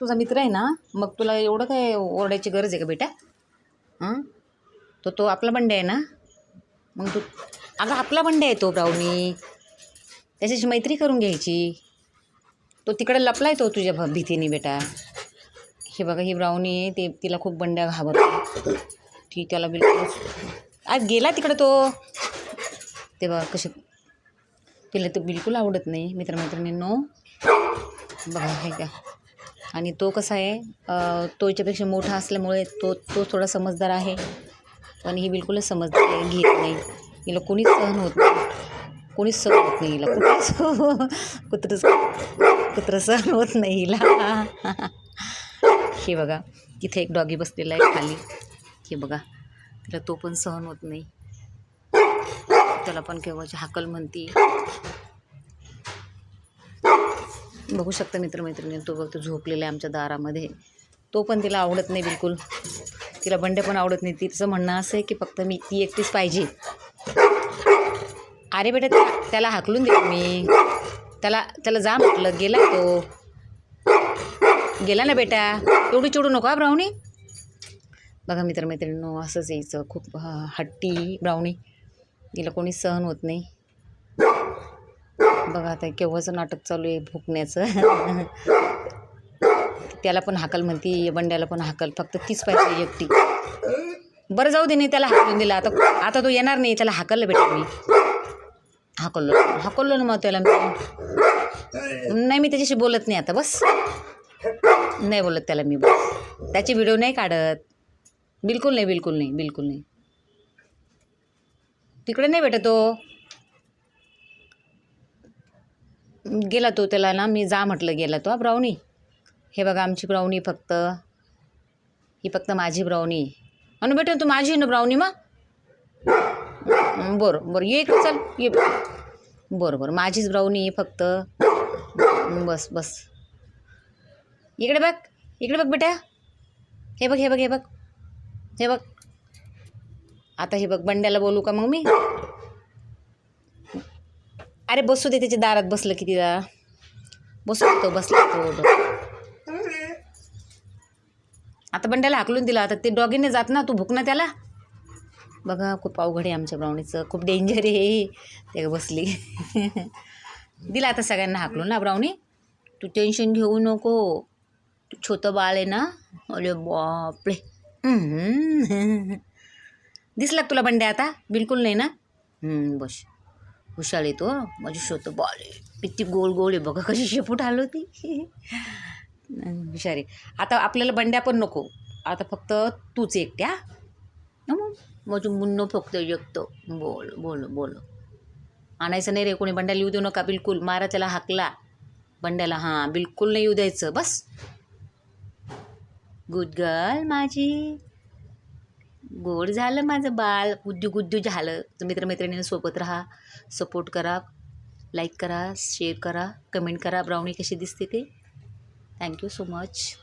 तुझा मित्र आहे ना मग तुला एवढं काय ओरडायची गरज आहे का बेटा? हां? तो तो आपला बंडे आहे ना? मग तू अगं आपला बंडे आहे तो ब्राउनी त्याच्याशी मैत्री करून घ्यायची. तो तिकडे लपलाय तो तुझ्या भ भीतीने बेटा. हे बघा ही ब्राउनी आहे ते तिला खूप बंड्या घाबरतो. ती त्याला बिलकुल आज गेला तिकडे तो. ते बघा कसे तिला तो बिलकुल आवडत नाही मित्रमैत्रिणींनो. बघा हे का आणि तो कसा आहे तो याच्यापेक्षा मोठा असल्यामुळे तो तो थोडा समजदार आहे. पण ही बिलकुलच समजदार घेत नाही. हिला कोणीच सहन होत नाही. कोणीच सहन होत नाही हिला. कुठंच कुत्रं कुत्रं सहन होत नाही हिला. हे बघा तिथे एक डॉगी बसलेला आहे खाली. हे बघा तिला तो पण सहन होत नाही. त्याला पण केव्हाची हाकल म्हणती. बघू शकता मित्रमैत्रिणी तो बघतो झोपलेला आहे आमच्या दारामध्ये. तो पण तिला आवडत नाही बिलकुल. तिला बंडे पण आवडत नाही. तिचं म्हणणं असं आहे की फक्त मी ती एकटीच पाहिजे. अरे बेटा त्या त्याला हाकलून दे मी. त्याला त्याला जा म्हटलं गेला तो. गेला ना बेटा. एवढी चिडू नको हा ब्राऊनी बघा मित्रमैत्रिणींनो असंच यायचं. खूप ह- हट्टी ब्राउनी. तिला कोणी सहन होत नाही. बघा आता केव्हाचं नाटक चालू आहे भुकण्याचं. त्याला पण हाकल म्हणती बंड्याला पण हाकल फक्त तीच पाहिजे एकटी. बरं जाऊ दे नाही त्याला हाकलून दिला. आता आता तो येणार नाही त्याला हाकललं बेटा मी. हाकललो. हाकललो ना मग त्याला मी. नाही मी त्याच्याशी बोलत नाही आता बस. नाही बोलत त्याला मी बस. त्याचे व्हिडिओ नाही काढत. बिलकुल नाही बिलकुल नाही बिलकुल नाही. तिकडे नाही बेटा तो. गेला तो त्याला ना मी जा म्हटलं गेला तो. ब्राउनी. हे बघा आमची ब्राउनी फक्त. ही फक्त माझी ब्राउनी. अनु बेटा तू माझी आहे ना ब्राउनी मग? बरं बरं ये इकडे चल ये. बरं बरं माझीच ब्राउनी आहे फक्त. बस बस. इकडे बघ इकडे बघ बेटा. हे बघ हे बघ हे बघ. हे बघ. आता हे बघ बंड्याला बोलू का मग मी? अरे बसू दे त्याच्या दारात बसलं की तिला. बसू तो बसला तो आता बंड्याला हाकलून दिला आता ते डॉगीने जात ना तू भुक ना त्याला. बघा खूप अवघड आहे आमच्या ब्राउनीचं खूप डेंजर आहे ते बसली. दिला आता सगळ्यांना हाकलून ना ब्राउनी. तू टेन्शन घेऊ नको. तू छोटं बाळ आहे ना. अरे बापरे. दिसला तुला बंड्या आता? बिलकुल नाही ना? बस. हुशार येतो माझी शोधतो बॉल किती गोल गोल आहे बघा कशी शेपूट आलो होती. हुशार आहे. आता आपल्याला बंड्या पण नको. आता फक्त तूच एकट्या हं? माझं मुन्नो फक्त एकटं. बोल बोल बोल. आणायचं नाही रे कोणी बंड्याला येऊ देऊ नका बिलकुल. मारा त्याला हाकला. बंड्याला हां बिलकुल नाही येऊ द्यायचं. बस. गुड गर्ल माझी. गोड झालं माझं बाळ गुद्दू गुद्दू झालं. तर मित्रमैत्रिणींना सोबत राहा. सपोर्ट करा. लाईक करा. शेअर करा. कमेंट करा. ब्राउनी कशी दिसते ते. Thank you so much